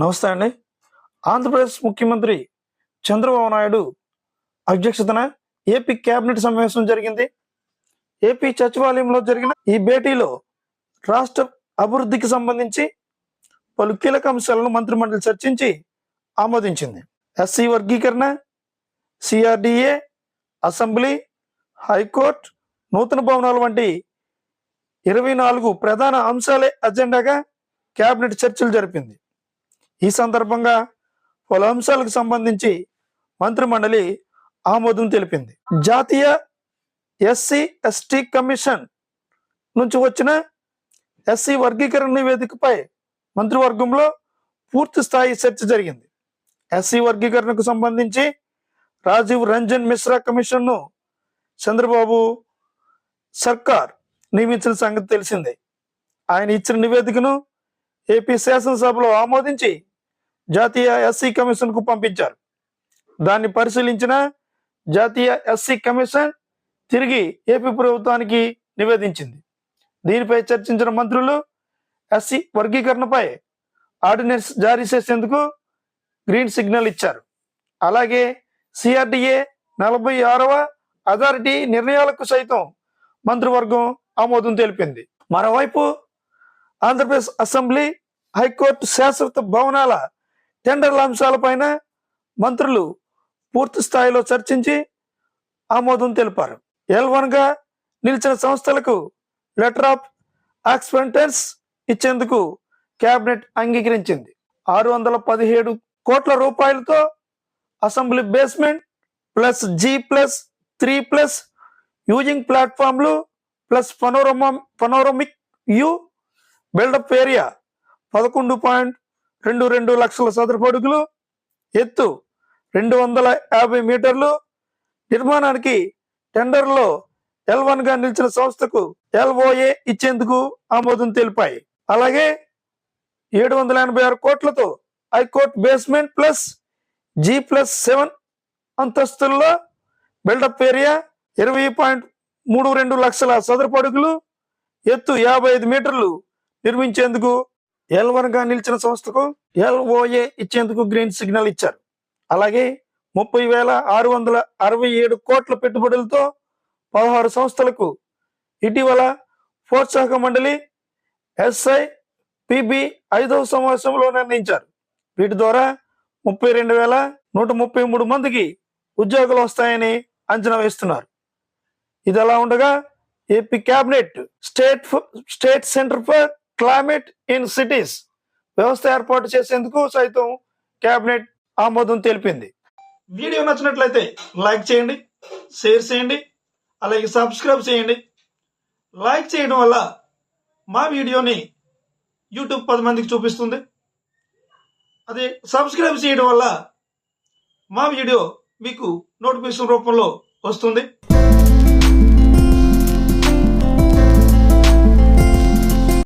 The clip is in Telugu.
నమస్తే అండి. ఆంధ్రప్రదేశ్ ముఖ్యమంత్రి చంద్రబాబు నాయుడు అధ్యక్షతన ఏపీ కేబినెట్ సమావేశం జరిగింది. ఏపీ సచివాలయంలో జరిగిన ఈ భేటీలో రాష్ట్ర అభివృద్ధికి సంబంధించి పలు కీలక అంశాలను మంత్రిమండలి చర్చించి ఆమోదించింది. ఎస్సీ వర్గీకరణ సిఆర్డిఏ అసెంబ్లీ హైకోర్టు నూతన భవనాలు వంటి ఇరవై నాలుగు ప్రధాన అంశాలే అజెండాగా కేబినెట్ చర్చలు జరిపింది. ఈ సందర్భంగా పలు అంశాలకు సంబంధించి మంత్రిమండలి ఆమోదం తెలిపింది. జాతీయ ఎస్సీ ఎస్టీ కమిషన్ నుంచి వచ్చిన ఎస్సీ వర్గీకరణ నివేదికపై మంత్రివర్గంలో పూర్తి స్థాయి చర్చ జరిగింది. ఎస్సీ వర్గీకరణకు సంబంధించి రాజీవ్ రంజన్ మిశ్రా కమిషన్ను చంద్రబాబు సర్కార్ నియమించిన సంగతి తెలిసిందే. ఆయన ఇచ్చిన నివేదికను ఏపీ శాసనసభలో ఆమోదించి జాతీయ ఎస్సీ కమిషన్కు పంపించారు. దాన్ని పరిశీలించిన జాతీయ ఎస్సీ కమిషన్ తిరిగి ఏపీ ప్రభుత్వానికి నివేదించింది. దీనిపై చర్చించిన మంత్రులు ఎస్సీ వర్గీకరణపై ఆర్డినెన్స్ జారీ చేసేందుకు గ్రీన్ సిగ్నల్ ఇచ్చారు. అలాగే సిఆర్డిఏ నలభై ఆరవ అథారిటీ నిర్ణయాలకు సైతం మంత్రివర్గం ఆమోదం తెలిపింది. మరోవైపు ఆంధ్రప్రదేశ్ అసెంబ్లీ హైకోర్టు శాశ్వత భవనాల టెండర్ల అంశాలపైన మంత్రులు పూర్తి స్థాయిలో చర్చించి ఆమోదం తెలిపారు. ఎల్ వన్గా నిలిచిన సంస్థలకు లెటర్ ఆఫ్ యాక్స్పెంటెన్స్ ఇచ్చేందుకు కేబినెట్ అంగీకరించింది. ఆరు వందల పదిహేడు కోట్ల రూపాయలతో assembly basement plus G plus three plus using ప్లాట్ఫామ్లు plus panorama panoramic view built up area పదకొండు పాయింట్ రెండు రెండు లక్షల చదరపడుగులు ఎత్తు రెండు వందల యాభై మీటర్లు. నిర్మాణానికి టెండర్లో ఎల్గా నిలిచిన సంస్థకు ఎల్ఓఏ ఇచ్చేందుకు ఆమోదం తెలిపాయి. అలాగే ఏడు వందల ఎనభై ఆరు కోట్లతో high court basement plus G plus seven అంతస్తుల్లో buildup area ఇరవై పాయింట్ మూడు రెండు లక్షల చదరపడుగులు ఎత్తు యాభై ఐదు మీటర్లు నిర్మించేందుకు గా నిలిచిన సంస్థకు ఎల్ఓఏ ఇచ్చేందుకు గ్రీన్ సిగ్నల్ ఇచ్చారు. అలాగే ముప్పై వేల ఆరు వందల అరవై ఏడు కోట్ల పెట్టుబడులతో పదహారు సంస్థలకు ఇటీవల ప్రోత్సాహక మండలి ఎస్ఐ పిబి ఐదవ సమావేశంలో నిర్ణయించారు. వీటి ద్వారా ముప్పై రెండు వేల నూట ముప్పై మూడు మందికి ఉద్యోగాలు వస్తాయని అంచనా వేస్తున్నారు. ఇది ఎలా ఉండగా ఏపీ క్యాబినెట్ స్టేట్ ఫ- state centre for climate in cities. వ్యవస్థ ఏర్పాటు చేసేందుకు సైతం క్యాబినెట్ ఆమోదం తెలిపింది. వీడియో నచ్చినట్లయితే లైక్ చేయండి షేర్ చేయండి అలాగే సబ్స్క్రైబ్ చేయండి. లైక్ చేయడం వల్ల మా వీడియోని యూట్యూబ్ పది మందికి చూపిస్తుంది. అదే సబ్స్క్రైబ్ చేయడం వల్ల మా వీడియో మీకు నోటిఫికేషన్ రూపంలో వస్తుంది.